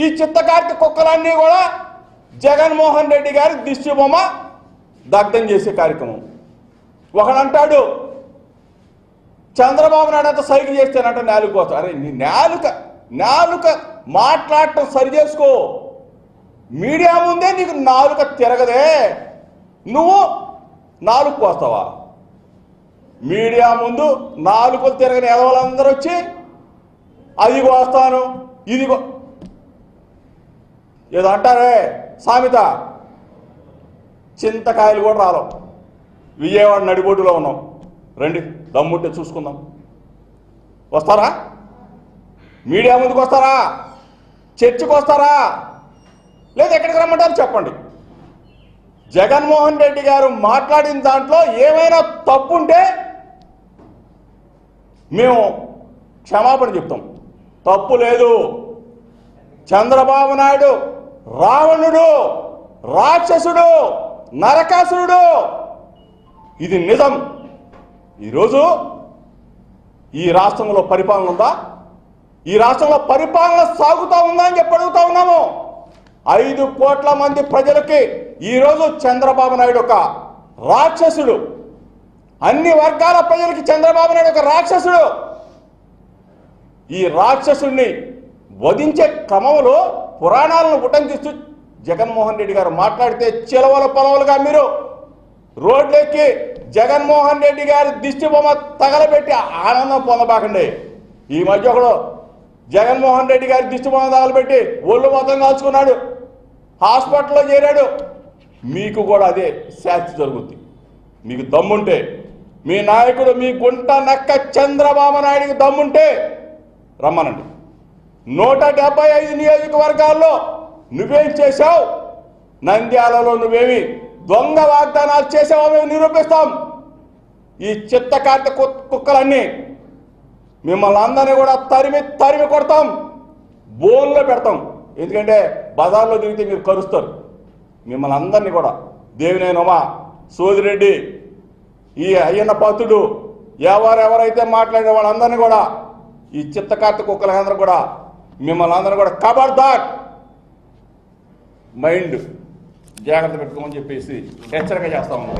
ఈ చిత్తకార్తి కుక్కలన్నీ కూడా జగన్మోహన్ రెడ్డి గారి దిష్టి బొమ్మ దగ్ధం చేసే కార్యక్రమం. ఒకడంటాడు చంద్రబాబు నాయుడు అంత సైకిల్ చేస్తేనంట నాలుగు కోసం అరే నీ నాలుక నాలుక మాట్లాడటం సరి చేసుకో. మీడియా ముందే నీకు నాలుక తిరగదే. నువ్వు నాలుగు కోస్తావా మీడియా ముందు నాలుగు తిరగని ఎదవలందరూ వచ్చి అది కోస్తాను ఇది కో- ఏదో అంటారే సామెత. చింతకాయలు కూడా రాలం విజయవాడ నడిబోటులో ఉన్నాం. రండి దమ్ముంటే చూసుకుందాం. వస్తారా? మీడియా ముందుకు వస్తారా? చర్చికి వస్తారా? లేదా ఎక్కడికి రమ్మంటారు చెప్పండి. జగన్మోహన్ రెడ్డి గారు మాట్లాడిన దాంట్లో ఏమైనా తప్పు ఉంటే మేము క్షమాపణ చెప్తాం. తప్పు లేదు. చంద్రబాబు నాయుడు రావణుడు రాక్షసుడు నరకాసురుడు. ఇది నిజం. ఈరోజు ఈ రాష్ట్రంలో పరిపాలన ఉందా? ఈ రాష్ట్రంలో పరిపాలన సాగుతూ ఉందా అని చెప్పి అడుగుతా ఉన్నాము. ఐదు కోట్ల మంది ప్రజలకి ఈరోజు చంద్రబాబు నాయుడు ఒక రాక్షసుడు. అన్ని వర్గాల ప్రజలకి చంద్రబాబు నాయుడు ఒక రాక్షసుడు. ఈ రాక్షసుడిని వధించే క్రమంలో పురాణాలను ఉటంకిస్తూ జగన్మోహన్ రెడ్డి గారు మాట్లాడితే చిలవల పొలవలుగా మీరు రోడ్లెక్కి జగన్మోహన్ రెడ్డి గారి దిష్టి బొమ్మ తగలబెట్టి ఆనందం పొందబాకండి. ఈ మధ్య ఒకడు జగన్మోహన్ రెడ్డి గారి దిష్టి బొమ్మ తగలబెట్టి ఒళ్ళు మొత్తం కాల్చుకున్నాడు. హాస్పిటల్లో చేరాడు. మీకు కూడా అదే శాస్తి జరుగుద్ది. మీకు దమ్ముంటే మీ నాయకుడు మీ గుంట నక్క చంద్రబాబు నాయుడికి దమ్ముంటే రమ్మనండి. నూట డెబ్బై ఐదు నియోజకవర్గాల్లో నువ్వేం చేశావు? నంద్యాలలో నువ్వేమి దొంగ వాగ్దానాలు చేసావో మేము నిరూపిస్తాం. ఈ చిత్తకాంత కు- కుక్కలన్నీ మిమ్మల్ని అందరినీ కూడా తరిమి తరిమి కొడతాం. బోన్లో పెడతాం. ఎందుకంటే బజార్లో దిగితే మీరు కరుస్తారు. మిమ్మల్ని అందరినీ కూడా. దేవినేనమా సోదిరెడ్డి ఈ అయ్యన్న పాత్రుడు ఎవరెవరైతే మాట్లాడిన వాళ్ళందరినీ కూడా ఈ చిత్తకార్త కుక్కలందరూ కూడా మిమ్మల్ని అందరూ కూడా కబర్దార్ మైండ్ జాగ్రత్త పెట్టుకోమని చెప్పేసి హెచ్చరిక చేస్తా ఉన్నాం.